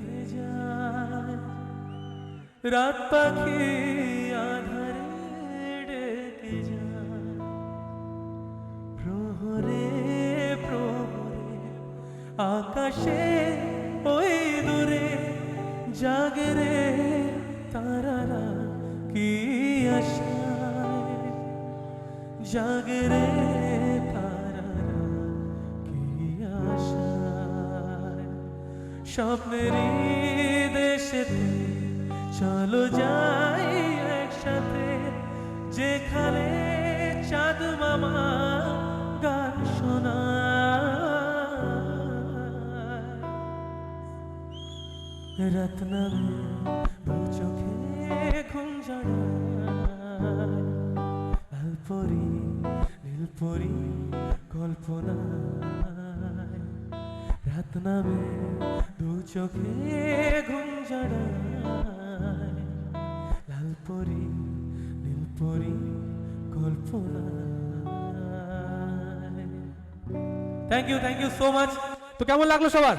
নিভে যায়। রাত পাখি আধারে ডেকে যায়। প্রহরে প্রহরে, আকাশে, ওই দূরে জাগরে তারারা কি আশায়? জাগরে তারারা স্বপ্নেরই দেশেতে, চলো যাই একসাথে। যেখানে চাঁদ মামা গান শোনায়। রাত নামে চোখে ঘুম জড়ায় লালপরি নীলপরি কল্পনায় রাত নামে দু চোখে ঘুম জড়ায়। লালপরি নীলপরি কল্পনা thank you thank you so much তো কেমন লাগল সবার?